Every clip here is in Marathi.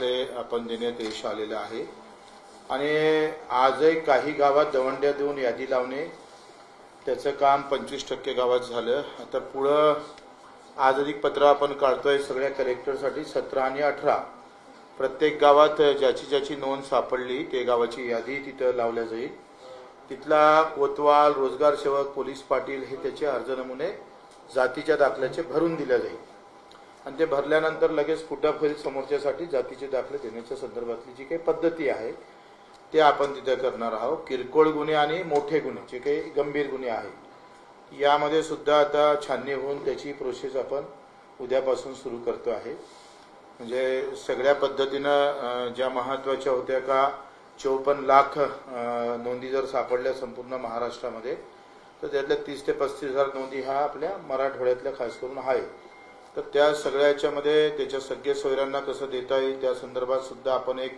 दाखले आपण देण्यात यश आलेलं आहे. आणि आजही काही गावात दवंड्या देऊन यादी लावणे त्याचं काम पंचवीस टक्के गावात झालं. आता पुढं आज अधिक पत्र आपण काढतोय सगळ्या कलेक्टरसाठी सतरा आणि अठरा. प्रत्येक गावात ज्याची ज्याची नोंद सापडली ते गावाची यादी तिथं लावल्या जाईल. तिथला कोतवाल रोजगार सेवक पोलीस पाटील हे त्याचे अर्ज नमुने जातीच्या दाखल्याचे भरून दिल्या जाईल. आणि ते भरल्यानंतर लगेच फुटाफ होईल समोरच्यासाठी जातीचे दाखले देण्याच्या संदर्भातली जी काही पद्धती आहे ते आपण तिथे करणार आहोत. किरकोळ गुन्हे आणि मोठे गुन्हे जे काही गंभीर गुन्हे आहेत. यामध्ये सुद्धा आता छाननी होऊन त्याची प्रोसेस आपण उद्यापासून सुरू करतो आहे. म्हणजे सगळ्या पद्धतीनं ज्या महत्त्वाच्या होत्या का चौपन्न लाख नोंदी जर सापडल्या संपूर्ण महाराष्ट्रामध्ये तर त्यातल्या तीस ते पस्तीस हजार नोंदी ह्या आपल्या मराठवाड्यातल्या खास करून आहे. तर त्या सगळ्याच्यामध्ये त्याच्या सगळ्या सोयऱ्यांना कसं देता येईल त्या संदर्भात सुद्धा आपण एक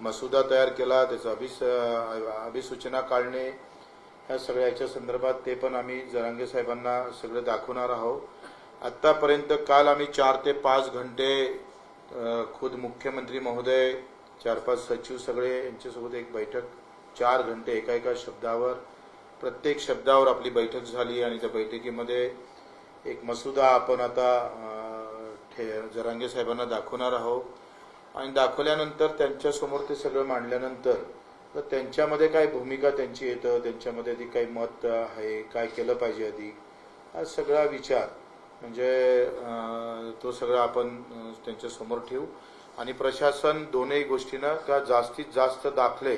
मसुदा तयार केला त्याचा अभिस अभिसूचना काढणे ह्या सगळ्याच्या संदर्भात ते पण आम्ही जरांगे साहेबांना सगळं दाखवणार आहोत. आत्तापर्यंत काल आम्ही चार ते पाच घंटे खुद मुख्यमंत्री महोदय चार पाच सचिव सगळे यांच्यासोबत एक बैठक चार घंटे एका एका शब्दावर प्रत्येक शब्दावर आपली बैठक झाली आणि त्या बैठकीमध्ये एक मसुदा आपण आता ठे- जरांगे साहेबांना दाखवणार आहोत. आणि दाखवल्यानंतर त्यांच्यासमोर ते सगळं मांडल्यानंतर तर त्यांच्यामध्ये काय भूमिका त्यांची येतं? त्यांच्यामध्ये आधी काही मत आहे? काय केलं पाहिजे आधी? हा सगळा विचार म्हणजे तो सगळा आपण त्यांच्यासमोर त्यांच्यासमोर ठेवू. आणि प्रशासन दोनही गोष्टीनं का जास्तीत जास्त दाखले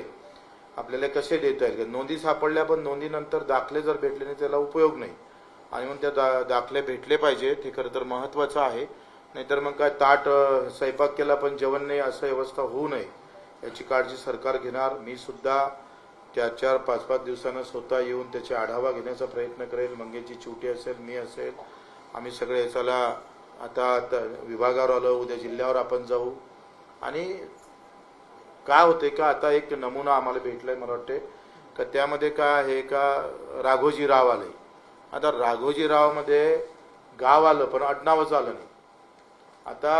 आपल्याला कसे देता येईल? नोंदी सापडल्या पण नोंदीनंतर दाखले जर भेटले नाही त्याला उपयोग नाही. आणि मग त्या दा- दाखले भेटले पाहिजे ते खरं तर महत्वाचं आहे. नाहीतर मग काय ताट स्वयंपाक केला पण जेवण नाही असं व्यवस्था होऊ नये. याची काळजी सरकार घेणार. मी सुद्धा चार चार पाच पाच दिवसानं स्वतः येऊन त्याचा आढावा घेण्याचा प्रयत्न करेल. मंगेची चिवटी असेल मी असेल. आम्ही सगळे याच्याला आता विभागावर आलो उद्या जिल्ह्यावर आपण जाऊ. आणि काय होते का आता एक नमुना आम्हाला भेटलाय मला वाटते का त्यामध्ये काय आहे का राघोजी राव आले. आता राघोजी रावमध्ये गाव आलं पण आडनावच आलं नाही. आता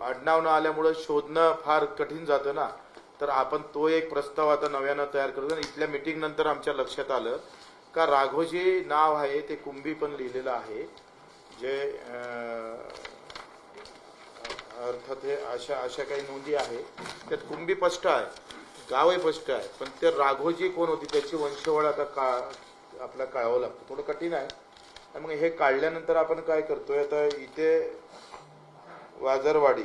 आडनाव न आल्यामुळं शोधणं फार कठीण जातं ना. तर आपण तो एक प्रस्ताव आता नव्यानं तयार करतो आणि इथल्या मिटिंग नंतर आमच्या लक्षात आलं. का राघोजी नाव आहे ते कुंभी पण लिहिलेलं आहे. जे अर्थात हे अशा अशा काही नोंदी आहे. त्यात कुंभी स्पष्ट आहे गावही स्पष्ट आहे. पण ते राघोजी कोण होती त्याची वंशवळ आता का आपला काढावं लागतं. थोडं कठीण आहे. मग हे काढल्यानंतर आपण काय करतोय आता इथे वाजरवाडी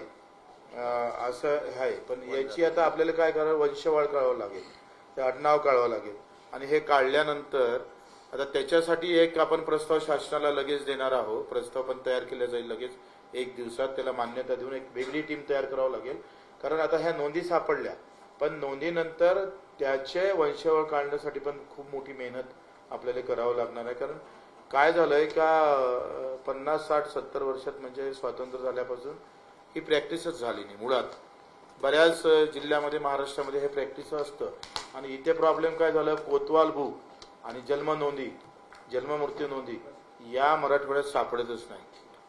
असं आहे. पण याची आता आपल्याला काय करावं वंशवाळ कळावं लागेल. ते आडनाव कळावं लागेल. आणि हे काढल्यानंतर आता त्याच्यासाठी एक आपण प्रस्ताव शासनाला लगेच देणार आहोत. प्रस्ताव पण तयार केला जाईल लगेच. एक दिवसात त्याला मान्यता देऊन एक वेगळी टीम तयार करावं लागेल. कारण आता ह्या नोंदी सापडल्या. पण नोंदीनंतर त्याचे वंशवळ काढण्यासाठी पण खूप मोठी मेहनत आपल्याला करावं लागणार आहे. कारण काय झालंय का पन्नास साठ सत्तर वर्षात म्हणजे स्वातंत्र्य झाल्यापासून ही प्रॅक्टिसच झाली नाही मुळात. बऱ्याच जिल्ह्यामध्ये महाराष्ट्रामध्ये हे प्रॅक्टिस असतं. आणि इथे प्रॉब्लेम काय झालं कोतवाल बुक आणि जन्म नोंदी जन्म मृत्यू नोंदी या मराठवाड्यात सापडतच नाही.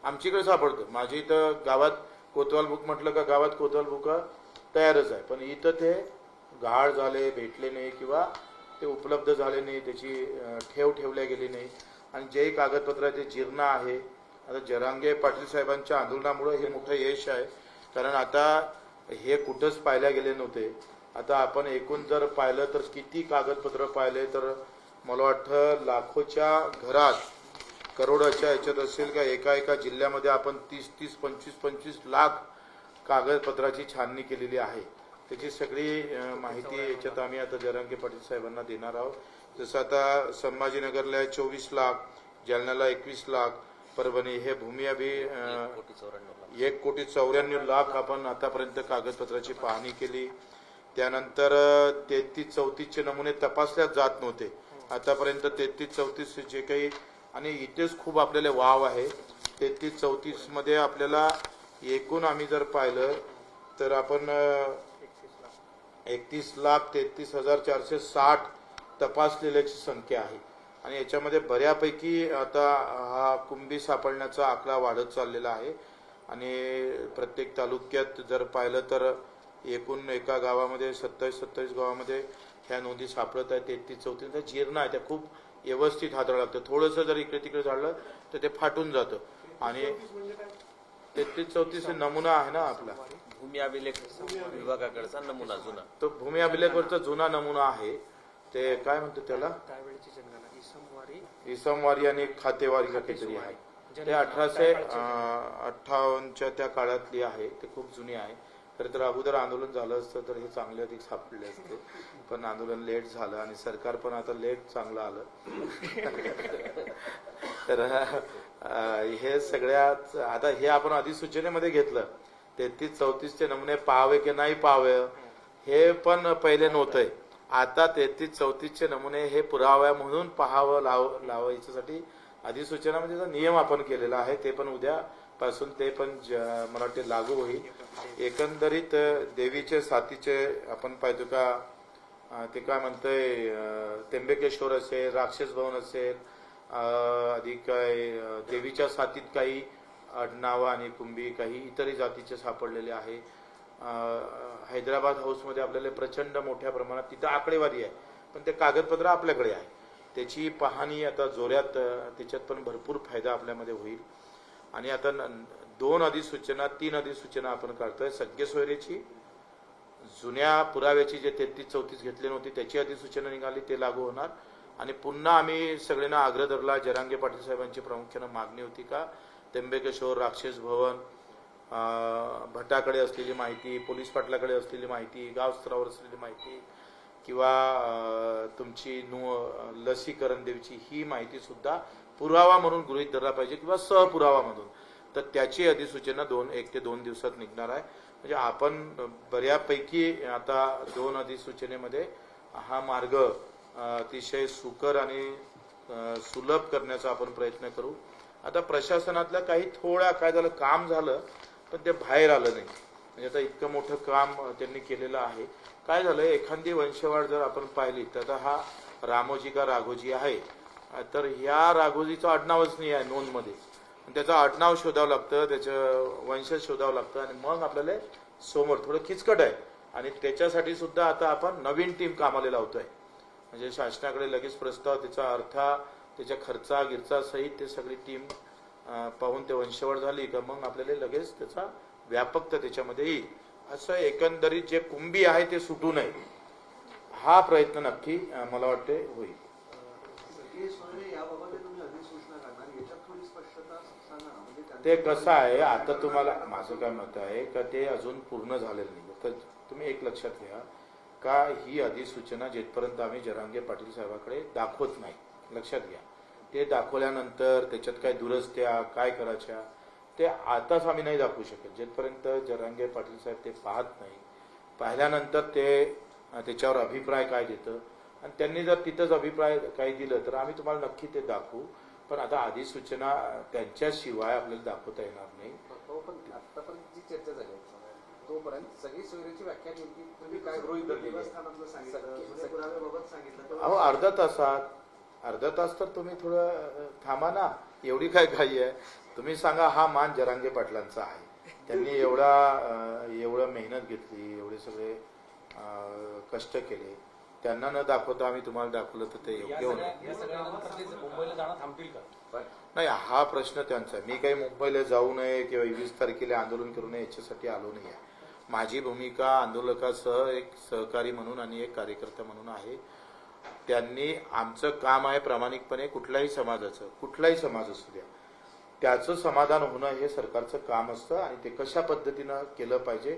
आमच्याकडे सापडतं. माझी इथं गावात कोतवाल बुक म्हटलं का गावात कोतवाल बुक तयारच आहे. पण इथं ते गहाळ झाले भेटले नाही किंवा ते उपलब्ध झाले नाही त्याची ठेव ठेवल्या गेली नाही. आणि जे कागदपत्राचे जीर्ण आहे आता जरांगे पाटील साहेबांच्या आंदोलनामुळे हे मोठं यश आहे. कारण आता हे कुठंच पाहिल्या गेले नव्हते. आता आपण एकूण जर पाहिलं तर किती कागदपत्र पाहिले तर मला वाटतं लाखोच्या घरात करोडाच्या याच्यात असेल का एका एका जिल्ह्यामध्ये आपण तीस तीस पंचवीस पंचवीस लाख कागदपत्राची छाननी केलेली आहे. त्याची सगळी माहिती याच्यात आम्ही आता जरांगे पाटील साहेबांना देणार आहोत. जसं आता संभाजीनगरला चोवीस लाख जालन्याला एकवीस लाख परभणी हे भूमी अभि एक कोटी चौऱ्याण्णव लाख आपण आतापर्यंत कागदपत्राची पाहणी केली. त्यानंतर तेहतीस चौतीसचे नमुने तपासल्या जात नव्हते. आतापर्यंत तेहतीस चौतीस जे काही आणि इथेच खूप आपल्याला वाव आहे. तेहतीस चौतीसमध्ये आपल्याला एकूण आम्ही जर पाहिलं तर आपण एकतीस लाख तेहतीस हजार चारशे साठ तपासलेल्याची संख्या आहे. आणि याच्यामध्ये बऱ्यापैकी आता हा कुंभी सापडण्याचा आकडा वाढत चाललेला आहे. आणि प्रत्येक तालुक्यात जर पाहिलं तर एकूण एका गावामध्ये सत्तावीस सत्तावीस गावामध्ये ह्या नोंदी सापडत आहेत. तेहतीस चौतीस त्या जीर्ण आहे त्या खूप व्यवस्थित हाताळावं लागतं थोडंसं जर इकडे तिकडे झालं तर ते फाटून जातं. आणि तेहतीस चौतीस नमुना आहे ना आपला. भूमी अभिलेख विभागाकडचा नमुना जुना. तो भूमी अभिलेखवरचा जुना नमुना आहे. ते काय म्हणतो त्याला? त्यावेळेची जनगणना ही सोमवारी इसमवारी आणि खातेवारी का काहीतरी आहे. ते अठराशे अठ्ठावन्नच्या त्या काळातली आहे. ते खूप जुनी आहे. खरं तर अगोदर आंदोलन झालं असतं तर हे चांगले अधिक सापडले असते. पण आंदोलन लेट झालं आणि सरकार पण आता लेट चांगलं आलं. तर हे सगळ्यात आता हे आपण अधिसूचनेमध्ये घेतलं. तेहतीस चौतीसचे नमुने पाहावे की नाही पाहावे हे पण पहिले नव्हतंय. आता तेहतीस चौतीसचे नमुने हे पुराव्या म्हणून पाहावं लाव लावायच्यासाठी अधिसूचना म्हणजे जो नियम आपण केलेला आहे ते पण उद्या पासून ते पण ज- मला वाटते लागू होईल. एकंदरीत देवीचे साथीचे आपण पाहतो का ते काय म्हणतंय अं, त्र्यंबकेश्वर असेल राक्षस भवन असेल अधिक काय देवीच्या साथीत काही आडनाव आणि कुंभी काही इतरही जातीचे सापडलेले आहे. हैदराबाद हाऊसमध्ये आपल्याला प्रचंड मोठ्या प्रमाणात तिथं आकडेवारी आहे. पण ते कागदपत्र आपल्याकडे आहे. त्याची पाहणी आता जोऱ्यात त्याच्यात पण भरपूर फायदा आपल्यामध्ये होईल. आणि आता न- दोन अधिसूचना तीन अधिसूचना आपण काढतोय. सगळे सोयरेची जुन्या पुराव्याची जे तेहतीस चौतीस घेतली नव्हती त्याची अधिसूचना निघाली ते लागू होणार. आणि पुन्हा आम्ही सगळ्यांना आग्रह धरला जरांगे पाटील साहेबांची प्रामुख्यानं मागणी होती का त्र्यंबकेश्वर राक्षस भवन भटाकडे असलेली माहिती पोलीस पाटलाकडे असलेली माहिती गावस्तरावर असलेली माहिती किंवा तुमची नु लसीकरण देवीची ही माहिती सुद्धा पुरावा म्हणून गृहीत धरला पाहिजे किंवा सहपुरावा म्हणून. तर त्याची अधिसूचना दोन एक ते दोन दिवसात निघणार आहे. म्हणजे आपण बऱ्यापैकी आता दोन अधिसूचनेमध्ये हा मार्ग अतिशय सुकर आणि सुलभ करण्याचा आपण प्रयत्न करू. आता प्रशासनातल्या काही थोड्या काय झालं काम झालं पण ते बाहेर आलं नाही. म्हणजे आता इतकं मोठं काम त्यांनी केलेलं आहे. काय झालं एखादी वंशवाढ जर आपण पाहिली तर आता हा रामोजी का राघोजी आहे तर ह्या राघोजीचं आडनावच नाही आहे नोंदमध्ये. त्याचं आडनाव शोधावं लागतं त्याचं वंशज शोधावं लागतं आणि मग आपल्याला समोर थोडं किचकट आहे. आणि त्याच्यासाठी सुद्धा आता आपण नवीन टीम कामाला लावतोय. म्हणजे शासनाकडे लगेच प्रस्ताव त्याचा अर्था त्याच्या खर्चा गिरचा सहित ते सगळी टीम पाहून ते वंशवळ झाली का मग आपल्याला लगेच त्याचा व्यापकता त्याच्यामध्ये येईल. असं एकंदरीत जे कुंभी आहे ते सुटू नये. हा प्रयत्न नक्की मला वाटते होईल. म्हणजे ते कसं आहे आता तुम्हाला माझं काय मत आहे का ते अजून पूर्ण झालेलं नाही. तर तुम्ही एक लक्षात घ्या का ही अधिसूचना जिथपर्यंत आम्ही जरांगे पाटील साहेबाकडे दाखवत नाही. लक्षात घ्या. ते दाखवल्यानंतर त्याच्यात काय दुरस्त्या काय करायच्या ते आताच आम्ही नाही दाखवू शकत. जिथपर्यंत जरांगे पाटील साहेब ते पाहत नाही पाहिल्यानंतर ते त्याच्यावर अभिप्राय काय देतं? आणि त्यांनी जर तिथंच अभिप्राय काही दिलं तर आम्ही तुम्हाला नक्की ते दाखवू. पण आता अधिसूचना अं, त्यांच्याशिवाय आपल्याला दाखवता येणार नाही. हो पण आतापर्यंत जी चर्चा झाली तोपर्यंत सगळी सोयरीची व्याख्या नेमकी तुम्ही काय गृहीत धरली पुराव्याबाबत सांगितलं अहो अर्धा तासात अर्धा तास तर तुम्ही थोडं थांबा ना. एवढी काय घाई आहे? तुम्ही सांगा हा मान जरांगे पाटलांचा आहे. त्यांनी एवढा एवढं मेहनत घेतली एवढे सगळे कष्ट केले. त्यांना न दाखवता आम्ही तुम्हाला दाखवलं तर ते योग्य होणार. या सगळ्यानंतर ते मुंबईला जाणं थांबतील का? नाही हा प्रश्न त्यांचा मी काही मुंबईला जाऊ नये किंवा वीस तारखेला आंदोलन करू नये याच्यासाठी आलो नाही आहे. माझी भूमिका आंदोलकासह एक सहकारी म्हणून आणि एक कार्यकर्ता म्हणून आहे. त्यांनी आमचं काम आहे प्रामाणिकपणे कुठल्याही समाजाचं कुठलाही समाज असू द्या. त्याचं समाधान होणं हे सरकारचं काम असतं आणि ते कशा पद्धतीनं केलं पाहिजे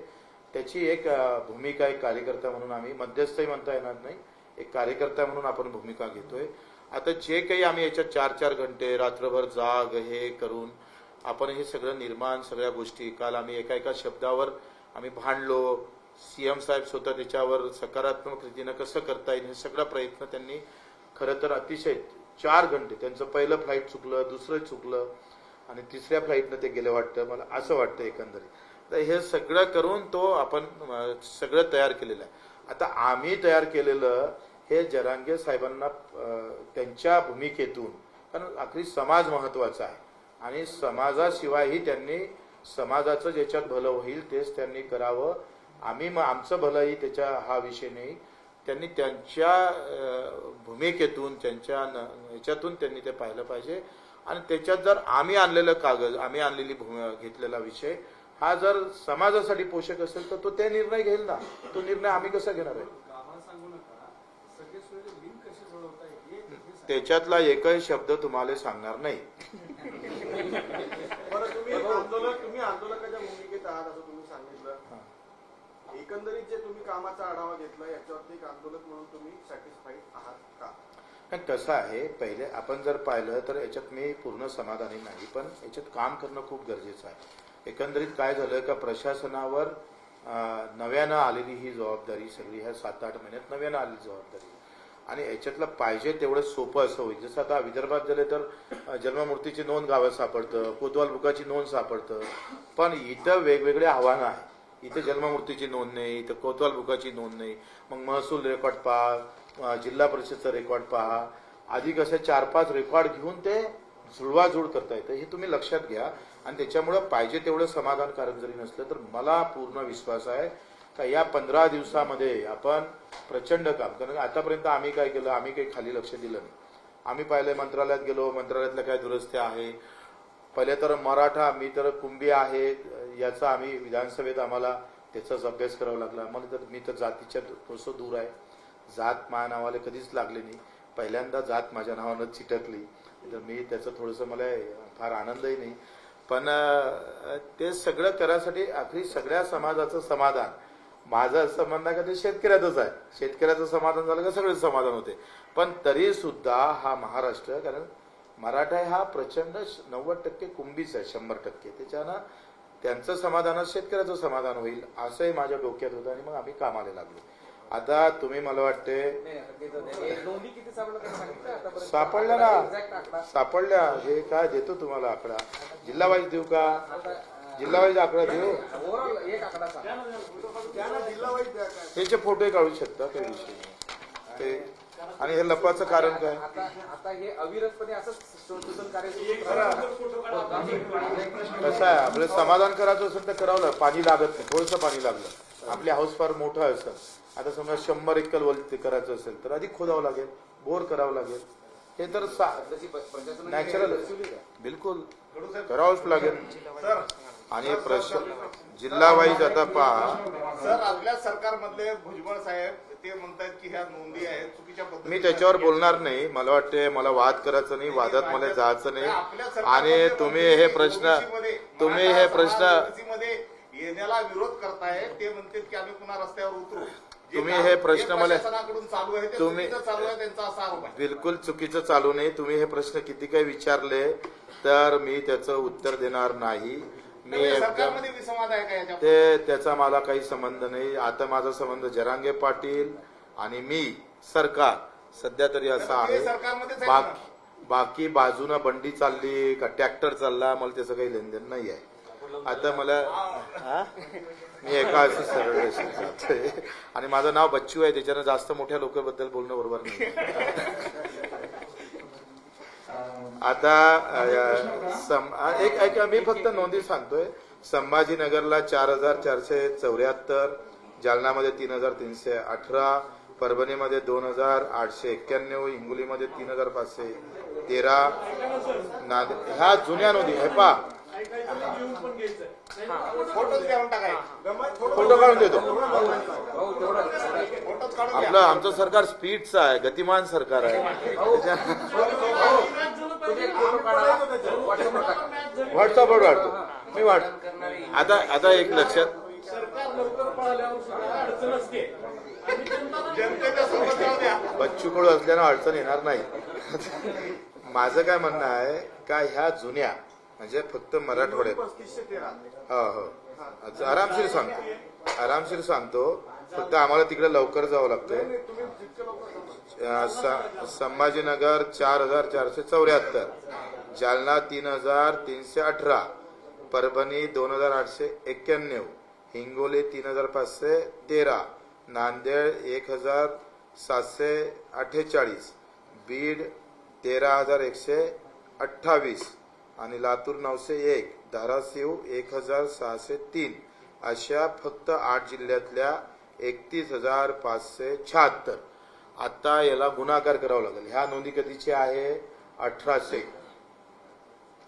त्याची एक भूमिका एक कार्यकर्ता म्हणून आम्ही मध्यस्थही म्हणता येणार नाही. एक कार्यकर्ता म्हणून आपण भूमिका घेतोय. आता जे काही आम्ही याच्यात चार चार घंटे रात्रभर जाग हे करून आपण हे सगळं निर्माण सगळ्या गोष्टी काल आम्ही एका एका शब्दावर आम्ही भांडलो सीएम साहेब स्वतः त्याच्यावर सकारात्मक रीतीनं कसं करता येईल हे सगळा प्रयत्न त्यांनी खरं तर अतिशय चार घंटे त्यांचं पहिलं फ्लाईट चुकलं दुसरं चुकलं आणि तिसऱ्या फ्लाईटनं ते गेले वाटतं. मला असं वाटतं एकंदरीत. तर हे सगळं करून तो आपण सगळं तयार केलेलं आहे. आता आम्ही तयार केलेलं हे जरांगे साहेबांना त्यांच्या भूमिकेतून कारण आखरी समाज महत्त्वाचा आहे. आणि समाजाशिवायही त्यांनी समाजाचं ज्याच्यात भलं होईल तेच त्यांनी करावं आम्ही मग आमचं भलंही त्याच्या हा विषय नाही. त्यांनी त्यांच्या भूमिकेतून त्यांच्या न- ह्याच्यातून त्यांनी ते पाहिलं पाहिजे. आणि त्याच्यात जर आम्ही आणलेलं कागद आम्ही आणलेली घेतलेला विषय हा जर समाजासाठी पोषक असेल तर तो ते निर्णय घेईल ना. तो निर्णय आम्ही कसा घेणार आहे? त्याच्यातला एकही शब्द तुम्हाला सांगणार नाही. तुम्ही आंदोलकाच्या भूमिकेत आहात असं तुम्ही सांगितलं. एकंदरीत जे तुम्ही कामाचा आढावा घेतला याच्यावरती एक आंदोलक म्हणून तुम्ही सॅटिस्फाईड आहात का? पण कसं आहे पहिले आपण जर पाहिलं तर याच्यात मी पूर्ण समाधानी नाही पण याच्यात काम करणं खूप गरजेचं आहे. एकंदरीत काय झालं का प्रशासनावर नव्यानं आलेली ही जबाबदारी सगळी ह्या सात आठ महिन्यात नव्यानं आलेली जबाबदारी. आणि याच्यातलं पाहिजे तेवढं सोपं असं होईल. जसं आता विदर्भात झालं तर जन्ममूर्तीची नोंद गावात सापडतं कोतवाल बुकाची नोंद सापडतं. पण इथं वेगवेगळे आव्हानं आहेत. इथे जन्ममूर्तीची नोंद नाही इथं कोतवाल बुकाची नोंद नाही. मग महसूल रेकॉर्ड पहा जिल्हा परिषदचं रेकॉर्ड पहा. आधी असे चार पाच रेकॉर्ड घेऊन ते जुळवाजुळ करता येतं हे तुम्ही लक्षात घ्या. आणि त्याच्यामुळं पाहिजे तेवढं समाधानकारक जरी नसलं तर मला पूर्ण विश्वास आहे का या पंधरा दिवसामध्ये आपण प्रचंड काम कारण आतापर्यंत आम्ही काय केलं आम्ही काही खाली लक्ष दिलं नाही. आम्ही पाहिले मंत्रालयात गेलो मंत्रालयातल्या काय दुरुस्त्या आहे. पहिले तर मराठा मी तर कुंभी आहे याचा आम्ही विधानसभेत आम्हाला त्याचाच अभ्यास करावा लागला. मला तर मी तर जातीच्या थोडंसं दूर आहे. जात माझ्या नावाला कधीच लागले नाही. पहिल्यांदा जात माझ्या नावानं चिटकली. तर मी त्याचं थोडंसं मला फार आनंदही नाही. पण ते सगळं करायसाठी आखरी सगळ्या समाजाचं समाधान. माझं असं म्हणणं आहे का ते शेतकऱ्याचंच आहे. शेतकऱ्याचं समाधान झालं का सगळेच समाधान होते. पण तरी सुद्धा हा महाराष्ट्र कारण मराठा हा प्रचंड नव्वद टक्के कुंभीच आहे शंभर टक्के. त्याच्यानं त्यांचं समाधानात शेतकऱ्याचं समाधान होईल असंही माझ्या डोक्यात होतं आणि मग आम्ही कामाला लागलो. आता तुम्ही मला वाटते सापडल्या ना. सापडल्या हे काय? देतो तुम्हाला आकडा. जिल्हा वाईज देऊ का? आता, जिल्हा वाईज आकडा देऊ त्याचे फोटोही काढू शकता काही विषय ते आणि हे लपवाचं कारण काय? आता हे अविरतपणे कसं आहे? आपलं समाधान करायचं असेल तर करावं लागेल. पाणी लागत नाही. थोडंसं पाणी लागलं. आपली हाऊस फार मोठं असतं आता समजा शंभर एकर वरती करायचं असेल तर अधिक खोदावं लागेल. बोर करावं लागेल. हे तर नॅचरल? बिलकुल. करावंच लागेल आणि प्रश्न जिल्हा वाईज आता पहा. सर आपल्या सरकारमधले भुजबळ साहेब ते म्हणतात की ह्या नोंदी आहेत चुकीच्या मी त्याच्यावर बोलणार नाही. मला वाटते मला वाद करायचं नाही वादात मला जायचं नाही. आणि तुम्ही हे प्रश्न तुम्ही हे प्रश्न येण्याला विरोध करताय ते म्हणतात की आम्ही पुन्हा रस्त्यावर उतरू. तुम्ही हे प्रश्न मला- चालू आहे तुम्ही- चुकीचं चालू आहे त्यांचा असा आरोप आहे. बिलकुल चुकीचं चालू नाही. तुम्ही हे प्रश्न किती काही विचारले तर मी त्याचं उत्तर देणार नाही. मी त्यामुळे एकदम ते त्याचा मला काही संबंध नाही. आता माझा संबंध जरांगे पाटील आणि मी सरकार. सध्या तरी असा आहे. बाकी बाकी बाजूनं बंडी चालली का ट्रॅक्टर चालला मला त्याचं काही लेनदेन नाही आहे. आता मला? मी एका असं सरळ जातोय. आणि माझं नाव बच्चू आहे त्याच्यानं जास्त मोठ्या लोकांबद्दल बोलणं बरोबर नाही. आता एक एक मी फक्त नोंदी सांगतोय. संभाजीनगरला चार हजार चारशे चौऱ्याहत्तर जालनामध्ये तीन हजार तीनशे अठरा परभणीमध्ये दोन हजार आठशे एक्क्याण्णव हिंगोलीमध्ये तीन हजार पाचशे तेरा. नांदेड ह्या जुन्या नोंदी हे पा फोटोच घेऊन टाकाय फोटो काढून देतो. आपलं आमचं सरकार स्पीडचं आहे गतिमान सरकार आहे. व्हॉट्सअपवर वाढतो. मी वाढ आता आता एक लक्षात. बच्चू कडू असल्यानं अडचण येणार नाही. माझं काय म्हणणं आहे का ह्या जुन्या म्हणजे फक्त मराठवाड्यात. तेरा हो हो. अच्छा, आरामशीर सांगतो. आरामशीर सांगतो. फक्त आम्हाला तिकडे लवकर जावं लागतं तुम्ही जितके लवकर अ, स- संभाजीनगर चार हजार चारशे चौऱ्याहत्तर जालना तीन हजार तीनशे अठरा परभणी दोन हजार आठशे एक्क्याण्णव हिंगोली तीन हजार पाचशे तेरा नांदेड एक हजार सातशे अठ्ठेचाळीस बीड तेरा हजार एकशे अठ्ठावीस आणि लातूर नऊशे एक धाराशिव एक हजार सहाशे तीन अशा फक्त आठ जिल्ह्यातल्या एकतीस हजार पाचशे शहात्तर. आता याला गुणाकार करावा लागेल. ह्या नोंदी कधीची आहे? अठराशे.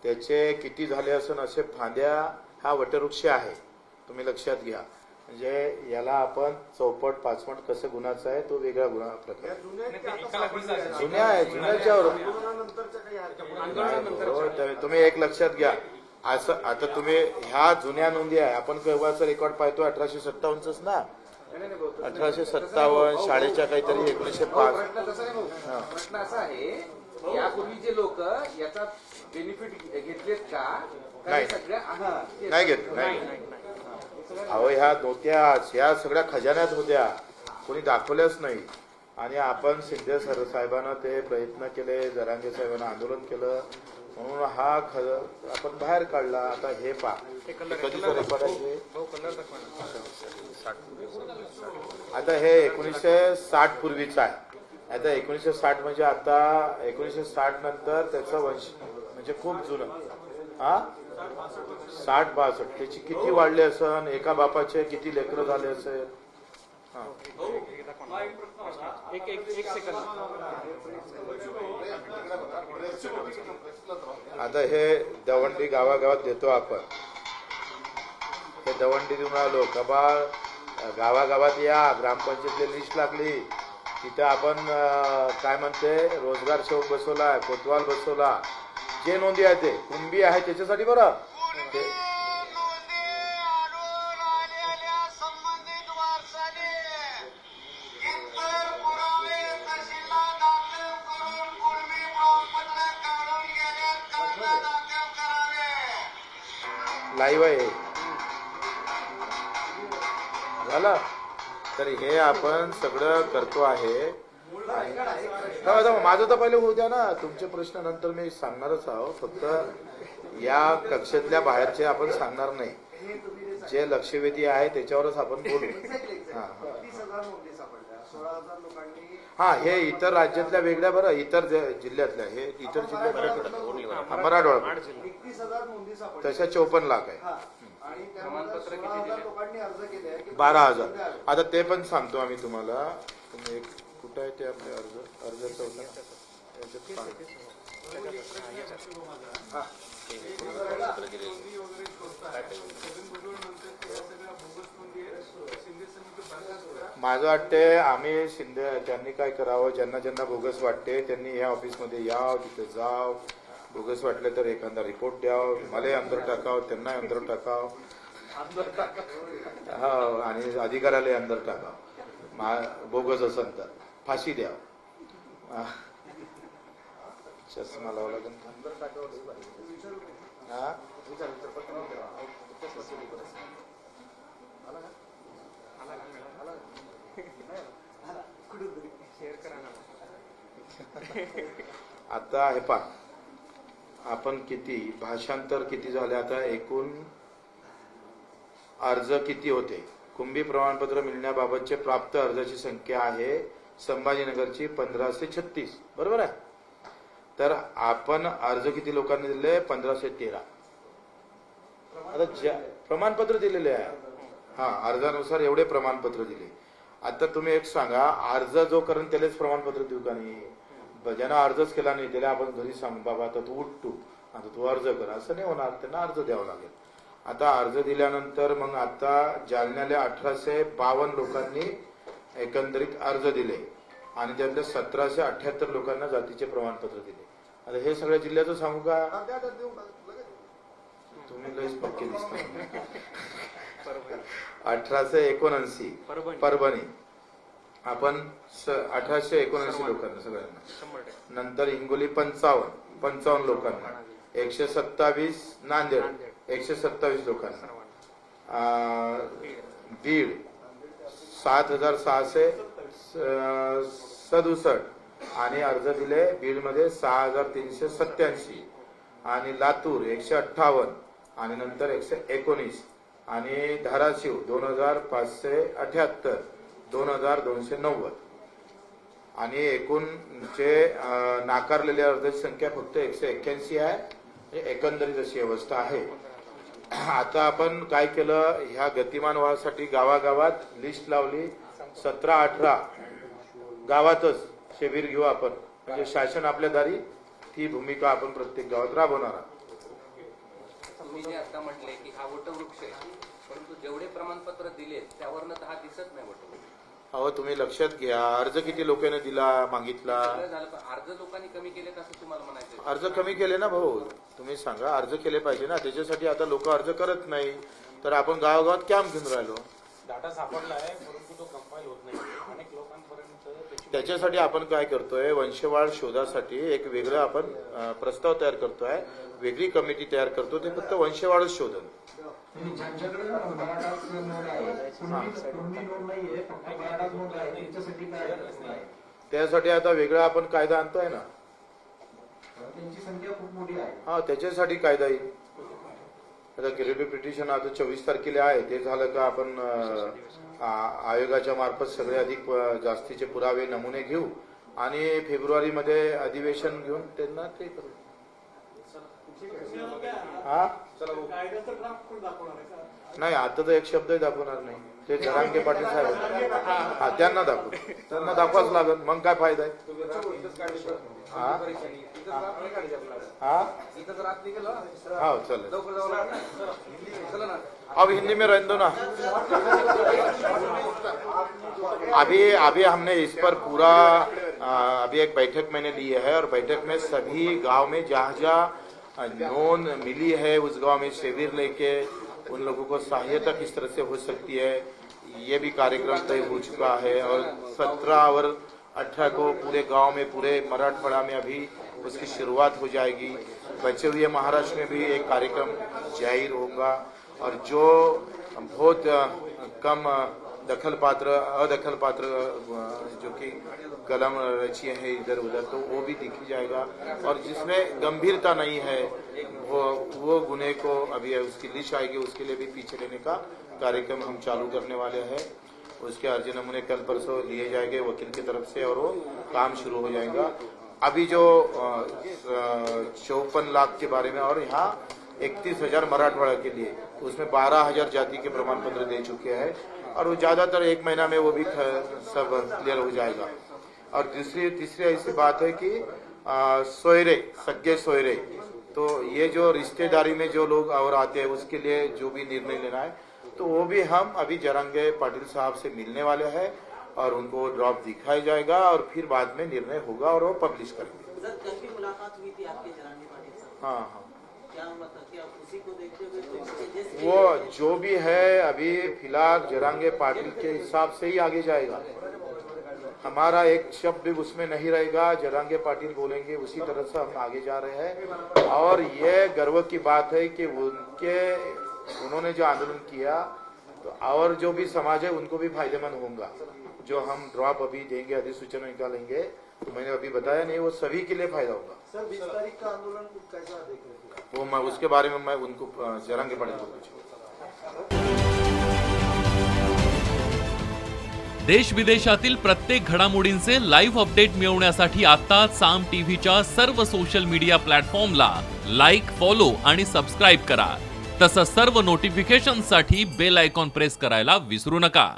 त्याचे किती झाले असून असे फांद्या हा वटवृक्ष आहे. तुम्ही लक्षात घ्या. म्हणजे याला आपण चौपट पाचपट कसं गुणाचं आहे तो वेगळा गुन्हा प्रकार. जुन्या आहे जुन्याच्यावर का? हो, तुम्ही एक लक्षात घ्या. असं आता तुम्ही ह्या जुन्या नोंदी आहे. आपण केव्हाचं रेकॉर्ड पाहतो अठराशे सत्तावन्नच ना? अठराशे सत्तावन्न शाळेच्या काहीतरी एकोणीसशे भाऊ, पाच. प्रश्न असा आहे यापूर्वी जे लोक याचा बेनिफिट घेतलेत का? नाही. घेत नाही. अहो ह्या नव्हत्या ह्या सगळ्या खजान्यात होत्या. कोणी दाखवल्याच नाही. आणि आपण शिंदे सर साहेबांना ते प्रयत्न केले जरांगे साहेबांना आंदोलन केलं. म्हणून हा ख आपण बाहेर काढला. आता हे पा. आता हे एकोणीसशे साठ पूर्वीचं आहे. आता एकोणीसशे साठ म्हणजे आता एकोणीसशे साठ नंतर त्याचं वंश म्हणजे खूप जुनं. हा साठ बासष्ट. त्याची किती वाढले असन? एका बापाचे किती लेकरं झाले असेल? हा. एक एक एक सेकंद आता हे दवंडी गावागावात देतो आपण. हे दवंडी देऊन आलो कबा गावागावात या ग्रामपंचायतली लिस्ट लागली. तिथं आपण काय म्हणते रोजगार सेवक बसवला कोतवाल बसवला. जे नोंदी आहे ते. कुंभी आहे त्याच्यासाठी बरं. लाईव्ह आहे हे. झालं. तर हे आपण सगळं करतो आहे. माझं तर पहिले होऊ द्या ना. तुमचे प्रश्न नंतर मी सांगणारच आहो. फक्त या कक्षेतल्या बाहेरचे आपण सांगणार नाही. जे लक्षवेधी आहे त्याच्यावरच आपण बोलू. हा, हा. हा हे इतर राज्यातल्या वेगळ्या बरं इतर जिल्ह्यातल्या हे इतर जिल्ह्यातल्या मराठवाडा. तशा चौपन्न लाख आहे. हा. बारा हजार. आता ते पण सांगतो आम्ही तुम्हाला. तुम्ही एक कुठं आहे ते आपले अर्ज? अर्जाचं होतं ना? माझं वाटते आम्ही शिंदे त्यांनी काय करावं ज्यांना ज्यांना बोगस वाटते त्यांनी या ऑफिसमध्ये याव तिथे जाव. बोगस वाटले तर एखादा रिपोर्ट द्याव. मला अंदर टाकाव त्यांना अंदर टाकाव. हो आणि अधिकाऱ्याला अंदर टाकाव. मा- बोगस असेल तर. फाशी द्याव चष्मा लावा लागेल हा? आता हे पा आपण किती भाषांतर किती झाले? आता एकूण अर्ज किती होते? कुंभी प्रमाणपत्र मिळण्याबाबतचे प्राप्त अर्जाची संख्या आहे संभाजीनगरची पंधराशे छत्तीस. बरोबर आहे? तर आपण अर्ज किती लोकांनी दिले? पंधराशे तेरा. आता ज्या प्रमाणपत्र दिलेले आहे. हा अर्जानुसार एवढे प्रमाणपत्र दिले. आता तुम्ही एक सांगा अर्ज जो करेन त्यालाच प्रमाणपत्र देऊ का नाही? ब- ज्यानं अर्जच केला नाही त्याला आपण घरी सांगू बाबा आता तू उठ आता तू अर्ज कर. असं नाही होणार त्यांना अर्ज द्यावा लागेल. आता अर्ज दिल्यानंतर मग आता जालन्याला अठराशे बावन्न लोकांनी एकंदरीत अर्ज दिले आणि त्यातल्या सतराशे अठ्याहत्तर लोकांना जातीचे प्रमाणपत्र दिले. आता हे सगळ्या जिल्ह्याचं सांगू का. तुम्ही लयच पक्के दिसता अठराशे एकोणऐंशी. परभणी. आपण अठराशे एकोणऐंशी लोकांना सगळ्यांना. नंतर हिंगोली पंचावन्न पंचावन्न लोकांना. एकशे सत्तावीस नांदेड. एकशे सत्तावीस लोकांना. बीड. सात हजार सहाशे स- सदुसष्ट. आणि अर्ज दिले बीडमध्ये सहा हजार तीनशे सत्याऐंशी आणि लातूर एकशे अठ्ठावन्न. आणि नंतर एकशे एकोणीस. आणि धाराशिव दोन हजार पाचशे अठ्याहत्तर. दोन हजार दोनशे नव्वद. आणि एकूण जे नाकारलेल्या अर्जाची संख्या फक्त एकशे एक्क्याऐंशी आहे. म्हणजे एकंदरीत अशी अवस्था आहे. आता आपण काय केलं ह्या गतिमान व्हासाठी गावागावात लिस्ट लावली. सतरा अठरा गावातच शिबिर घेऊ आपण. म्हणजे शासन आपल्या दारी ती भूमिका आपण प्रत्येक गावात राबवणार आहोत. मी जे आता म्हटले की हा वटवृक्ष आहे परंतु जेवढे प्रमाणपत्र दिले त्यावरनं तर हा दिसत नाही वटवृक्ष. अहो तुम्ही लक्षात घ्या. अर्ज किती लोकांनी दिला मागितला? अर्ज लोकांनी कमी केलेत असं तुम्हाला म्हणायचं. अर्ज कमी केले ना भाऊ. तुम्ही सांगा अर्ज केले पाहिजे ना. त्याच्यासाठी आता लोक अर्ज करत नाही. तर आपण गावागावात कॅम्प घेऊन राहिलो. डाटा सापडला आहे त्याच्यासाठी आपण काय करतोय वंशवाढ शोधासाठी एक वेगळं आपण प्रस्ताव तयार करतोय. वेगळी कमिटी तयार करतो. ते फक्त वंशवाढच शोधन? त्यासाठी आता वेगळा आपण कायदा आणतोय ना. त्यांची संख्या खूप मोठी आहे. हा त्याच्यासाठी कायदा येईल आता गिरेबी पिटिशन आता चोवीस तारखेला आहे. ते झालं का आपण आयोगाच्या मार्फत सगळे अधिक जास्तीचे पुरावे नमुने घेऊ आणि फेब्रुवारीमध्ये अधिवेशन घेऊन त्यांना ते करू. हा? नाही आता तर एक शब्दही दाखवणार नाही. ते जरांगे पाटील साहेब. हा त्यांना दाखव. त्यांना दाखवाच लागल. मग काय फायदा आहे? हा? चल अब हिंदी में रहने दो ना अभी अभी हमने इस पर पूरा अभी एक बैठक मैंने ली है और बैठक में सभी गाँव में जहाँ जहाँ नोन मिली है, उस गाँव में शिविर लेके उन लोगों को सहायता किस तरह से हो सकती है, ये भी कार्यक्रम तय हो चुका है और सत्रह और अठारह को पूरे गाँव में, पूरे मराठवाड़ा में अभी उसकी शुरुआत हो जाएगी। बचे हुए महाराष्ट्र में भी एक कार्यक्रम ज़ाहिर होगा और जो बहुत कम दखल पात्र, अदखल पात्र जो कि कलम रची है इधर उधर तो वो भी दिखी जाएगा। और जिसमें गंभीरता नहीं है, वो वो गुने को अभी उसकी लिस्ट आएगी, उसके लिए भी पीछे लेने का कार्यक्रम हम चालू करने वाले हैं। उसके अर्जी नमूने कल परसों लिए जाएँगे वकील की तरफ़ से और वो काम शुरू हो जाएगा। अभी जो चौपन लाख के बारे में और यहाँ इकतीस हज़ार मराठवाड़ा के लिए, उसमें बारह हज़ार जाति के प्रमाण पत्र दे चुके हैं और वो ज़्यादातर एक महीना में वो भी सब क्लियर हो जाएगा। और दूसरी, तीसरी ऐसी बात है कि सोयरे सज्ञे सोयरे तो ये जो रिश्तेदारी में जो लोग और आते हैं, उसके लिए जो भी निर्णय लेना है तो वो भी हम अभी जरंगे पाटिल साहब से मिलने वाले हैं। और उनको ड्रॉप दिखाया जाएगा और फिर बाद में निर्णय होगा और वो पब्लिश करेंगे। हाँ हाँ। क्या मतलब क्या उसी को देखते हुए वो जो भी है अभी फ़िलहाल जरांगे पाटिल के हिसाब से ही आगे जाएगा। हमारा एक शब्द भी उसमें नहीं रहेगा जरांगे पाटिल बोलेंगे उसी तरह से हम आगे जा रहे हैं। और ये गर्व की बात है कि उनके उन्होंने जो आंदोलन किया तो और जो भी समाज है उनको भी फ़ायदेमंद होगा। जो हम ड्रॉप अभी देंगे अधिसूचना निकालेंगे तो मैंने अभी बताया नहीं वो सभी के लिए फायदा होगा। सर बीस तारीख का आंदोलन कैसा देख रहे थे वो मैं उसके बारे में मैं उनको पाटिल को पूछूंगा देश विदेशातील प्रत्येक घडामोडींचे लाईव्ह अपडेट मिळवण्यासाठी आता साम टीव्हीच्या सर्व सोशल मीडिया प्लॅटफॉर्मला लाईक फॉलो आणि सबस्क्राईब करा. तसंच सर्व नोटिफिकेशनसाठी बेल आयकॉन प्रेस करायला विसरू नका.